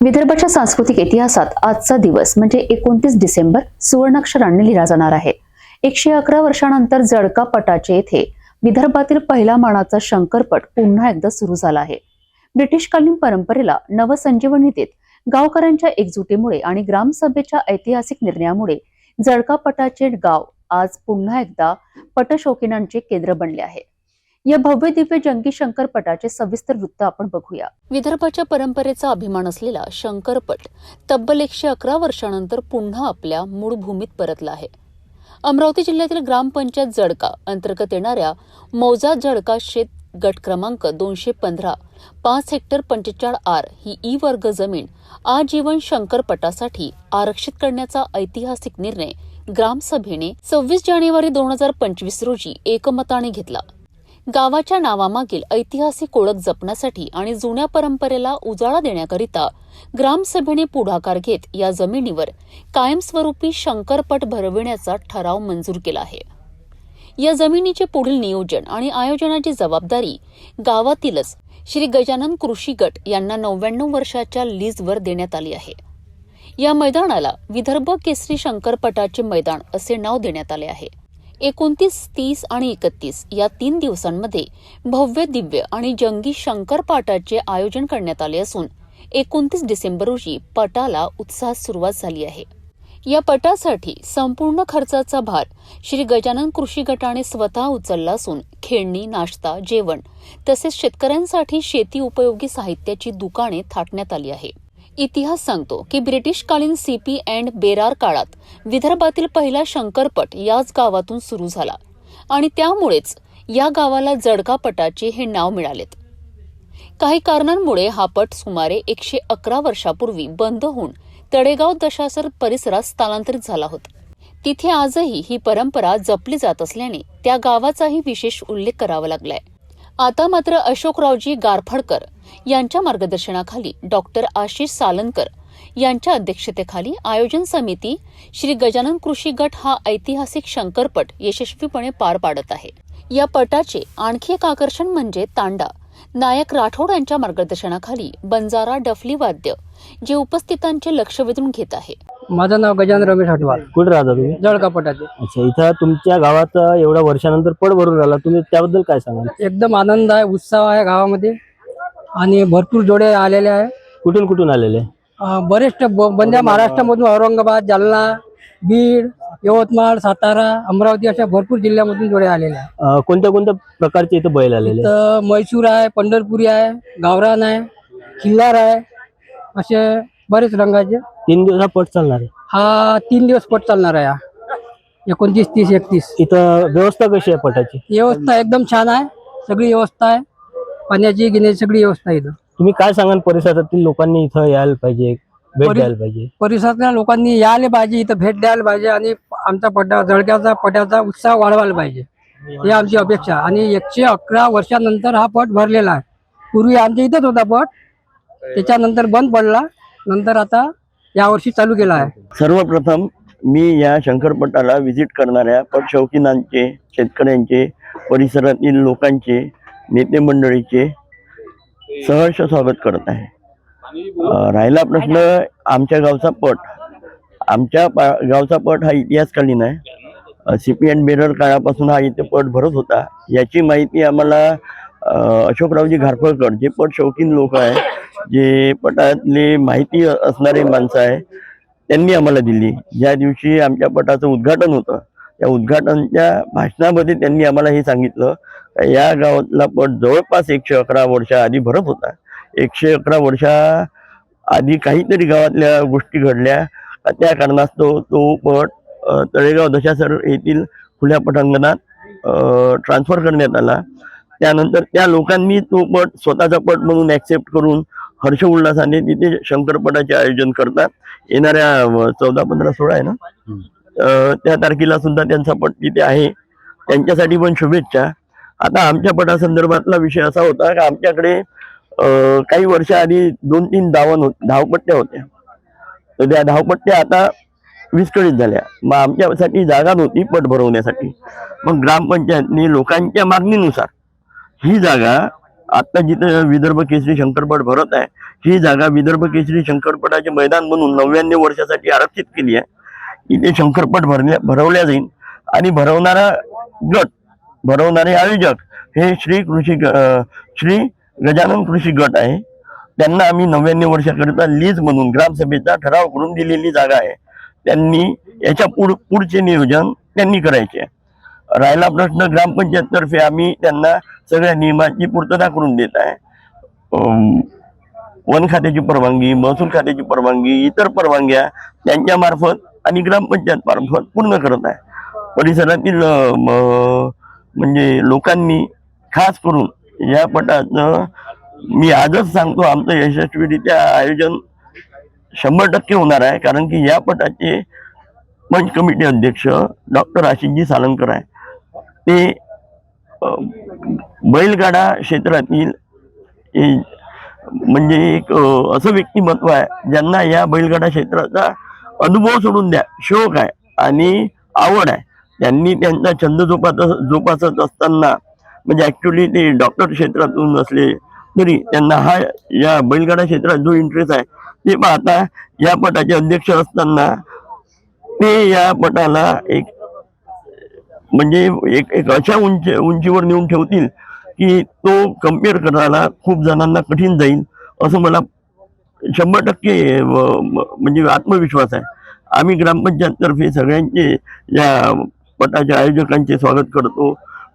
विदर्भाच्या सांस्कृतिक इतिहासात आजचा दिवस म्हणजे एकोणतीस डिसेंबर सुवर्णाक्षराने लिहिला जाणार आहे. एकशे अकरा वर्षानंतर जळका पटाचे येथे विदर्भातील पहिला मानाचा शंकरपट पुन्हा एकदा सुरू झाला आहे. ब्रिटिशकालीन परंपरेला नवसंजीवनी देत गावकऱ्यांच्या एकजुटीमुळे आणि ग्रामसभेच्या ऐतिहासिक निर्णयामुळे जळकापटाचे गाव आज पुन्हा एकदा पटशौकीनांचे केंद्र बनले आहे. या भव्य दिव्य जंगी शंकरपटाचे सविस्तर वृत्त आपण बघूया. विदर्भाच्या परंपरेचा अभिमान असलेला शंकरपट तब्बल एकशे अकरा वर्षानंतर पुन्हा आपल्या मूळ भूमीत परतला आहे. अमरावती जिल्ह्यातील ग्रामपंचायत जळका अंतर्गत येणाऱ्या मौजा जळका शेत गट क्रमांक दोनशे पंधरा पाच हेक्टर पंचेचाळ आर ही ई वर्ग जमीन आजीवन शंकरपटासाठी आरक्षित करण्याचा ऐतिहासिक निर्णय ग्रामसभेने सव्वीस जानेवारी दोन हजार पंचवीस रोजी एकमताने घेतला. गावाच्या नावामागील ऐतिहासिक ओळख जपण्यासाठी आणि जुन्या परंपरेला उजाळा देण्याकरिता ग्रामसभेने पुढाकार घेत या जमिनीवर कायमस्वरूपी शंकरपट भरविण्याचा ठराव मंजूर केला आहे. या जमिनीचे पुढील नियोजन आणि आयोजनाची जबाबदारी गावातीलच श्री गजानन कृषी गट यांना नव्याण्णव वर्षाच्या लीजवर देण्यात आली आहे. या मैदानाला विदर्भ केसरी शंकरपटाचे मैदान असे नाव देण्यात आले आहे. एकोणतीस तीस आणि एकतीस या तीन दिवसांमध्ये भव्य दिव्य आणि जंगी शंकरपाटाचे आयोजन करण्यात आले असून एकोणतीस डिसेंबर रोजी पटाला उत्साहात सुरुवात झाली आहे. या पटासाठी संपूर्ण खर्चाचा भार श्री गजानन कृषी गटाने स्वतः उचलला असून खेळणी नाश्ता जेवण तसेच शेतकऱ्यांसाठी शेती उपयोगी साहित्याची दुकाने थाटण्यात आली आहे. इतिहास सांगतो की ब्रिटिशकालीन सीपी अँड बेरार काळात विदर्भातील पहिला शंकरपट याच गावातून सुरू झाला. आणि त्यामुळेच या गावाला जडका पटाचे हे नाव मिळालेत. काही कारणांमुळे हा पट सुमारे एकशे अकरा वर्षापूर्वी बंद होऊन तडेगाव दशासर परिसरात स्थलांतरित झाला होता. तिथे आजही ही परंपरा जपली जात असल्याने त्या गावाचाही विशेष उल्लेख करावा लागलाय. आता मात्र अशोकरावजी गारफडकर यांच्या मार्गदर्शनाखाली डॉक्टर आशिष सालनकर यांच्या अध्यक्षतेखाली आयोजन समिती श्री गजानन कृषी गट हा ऐतिहासिक शंकरपट यशस्वीपणे पार पाडत आहे. या पटाचे आणखी एक आकर्षण म्हणजे तांडा. नायक राठोड यांच्या मार्गदर्शनाखाली बंजारा डफली वाद्य जे उपस्थितांचे लक्ष वेधून घेत आहे. माझं नाव गजानन रमेश हटवाल कुठे राहता तुम्ही? जळकापटाचे अच्छा इथं तुमच्या गावात एवढ्या वर्षानंतर पड भरून राहिला. तुम्ही त्याबद्दल काय सांगाल? एकदम आनंद आहे उत्साह आहे गावामध्ये. आणि भरपूर जोडे आलेले आहे. कुठून कुठून आलेले? अं, बरेच बंद्या महाराष्ट्रामधून औरंगाबाद जालना बीड यवतमाळ सातारा अमरावती अशा भरपूर जिल्ह्यामधून जोडे आलेले आहे अं, कोणत्या कोणत्या प्रकारचे इथं बैल आलेले? तर म्हैसूर आहे पंढरपुरी आहे गावरान आहे खिल्लार आहे असे बरेच रंगाचे. तीन दिवसा पट चालणार आहे. हा तीन दिवस पट चालणार आहे हा. एकोणतीस तीस एकतीस. इथं व्यवस्था कशी आहे पटाची? व्यवस्था एकदम छान आहे. सगळी व्यवस्था आहे. पाण्याची गिण्याची सगळी व्यवस्था आहे इथं. तुम्ही काय सांगाल परिसरातील लोकांनी इथं यायला पाहिजे भेट परि- द्यायला पाहिजे? परिसरातल्या लोकांनी यायला पाहिजे इथं भेट द्यायला पाहिजे आणि आमचा पटा जळक्याचा पट्याचा उत्साह वाढवायला पाहिजे. ही आमची अपेक्षा. आणि एकशे अकरा वर्षानंतर हा पट भरलेला आहे. पूर्वी आमच्या इथंच होता पट. त्याच्यानंतर बंद पडला. नंतर आता यावर्षी चालू केला आहे. सर्वप्रथम मी या शंकरपटाला व्हिजिट करणाऱ्या पटशौकीनांचे शेतकऱ्यांचे परिसरातील लोकांचे नेते मंडळीचे सहर्ष स्वागत करत आहे. राहिला प्रश्न आमच्या गावचा पट. आमच्या पा- गावचा पट हा इतिहासकालीन आहे. सी पी एन बेरर काळापासून हा इथे पट भरत होता. याची माहिती आम्हाला अशोकरावजी घारफळकर जे पट शौकीन लोक आहे जे पटातले माहिती असणारे माणसं आहे त्यांनी आम्हाला दिली. ज्या दिवशी आमच्या पटाचं उद्घाटन होतं त्या उद्घाटनच्या भाषणामध्ये त्यांनी आम्हाला हे सांगितलं या गावातला पट जवळपास एकशे अकरा वर्षा आधी भरत होता. एकशे अकरा वर्षा आधी काहीतरी गावातल्या गोष्टी घडल्या. त्या कारणास्तव तो पट तळेगाव दशासर येथील खुल्या पटांगणात ट्रान्सफर करण्यात आला. त्यानंतर त्या लोकांनी तो पट स्वतःचा पट म्हणून ॲक्सेप्ट करून हर्ष उल्हासाने तिथे शंकरपटाचे आयोजन करतात. येणाऱ्या चौदा पंधरा सोळा आहे ना? त्या तारखेला सुद्धा त्यांचा पट तिथे आहे. त्यांच्यासाठी पण शुभेच्छा. आता आमच्या पटासंदर्भातला विषय असा होता की आमच्याकडे काही वर्षाआधी दोन तीन धावन होत धावपट्ट्या होत्या. तर त्या धावपट्ट्या आता विस्कळीत झाल्या. मग आमच्यासाठी जागा नव्हती पट भरवण्यासाठी. मग ग्रामपंचायतने लोकांच्या मागणीनुसार ही जागा आता जिथे विदर्भ केसरी शंकरपट भरत आहे ही जागा विदर्भ केसरी शंकरपटाचे मैदान म्हणून नव्याण्णव वर्षासाठी आरक्षित केली आहे. इथे शंकरपट भरल्या भरवल्या जाईल आणि भरवणारा गट भरवणारे आयोजक हे श्री कृषी ग- श्री गजानन कृषी गट आहे. त्यांना आम्ही नव्याण्णव वर्षाकरिता लीज म्हणून ग्रामसभेचा ठराव करून दिलेली जागा आहे. त्यांनी याच्या पुढ पुढचे नियोजन त्यांनी करायचे. राहिला प्रश्न ग्रामपंचायततर्फे आम्ही त्यांना सगळ्या नियमांची पूर्तता करून देत आहे. वन खात्याची परवानगी महसूल खात्याची परवानगी इतर परवानग्या त्यांच्यामार्फत आणि ग्रामपंचायत मार्फत पूर्ण करत आहे. परिसरातील म- म्हणजे लोकांनी खास करून या पटाचं मी आजच सांगतो आमचं यशस्वीरित्या आयोजन शंभर टक्के होणार आहे. कारण की या पटाचे पंच कमिटी अध्यक्ष डॉक्टर आशिषजी सालंकर आहे. ते बैलगाडा क्षेत्रातील म्हणजे एक असं व्यक्तिमत्व आहे ज्यांना या बैलगाडा क्षेत्राचा अनुभव सोडून द्या. शोक आहे आणि आवड आहे. त्यांनी त्यांचा छंद जोपास जोपासत असताना म्हणजे ॲक्च्युली ते डॉक्टर क्षेत्रातून असले तरी त्यांना हा या बैलगाडा क्षेत्रात जो इंटरेस्ट आहे ते पाहता या पटाचे अध्यक्ष असताना ते या पटाला एक म्हणजे एक एक अशा उंची उंचीवर नेऊन ठेवतील की तो कंपेअर करायला खूप जणांना कठीण जाईल असं मला शंभर टक्के म्हणजे आत्मविश्वास आहे. आम्ही ग्रामपंचायततर्फे सगळ्यांचे या पटाच्या आयोजकांचे स्वागत करतो.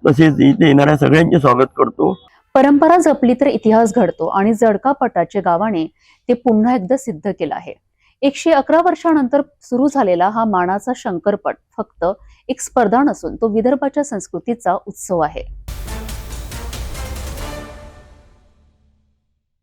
तसेच इथे येणाऱ्या सगळ्यांचे स्वागत करतो. परंपरा जपली तर इतिहास घडतो आणि जडका पटाचे गावाने ते पुन्हा एकदा सिद्ध केलं आहे. एकशे अकरा वर्षानंतर सुरू झालेला हा मानाचा शंकरपट फक्त एक स्पर्धा नसून तो विदर्भाच्या संस्कृतीचा उत्सव आहे.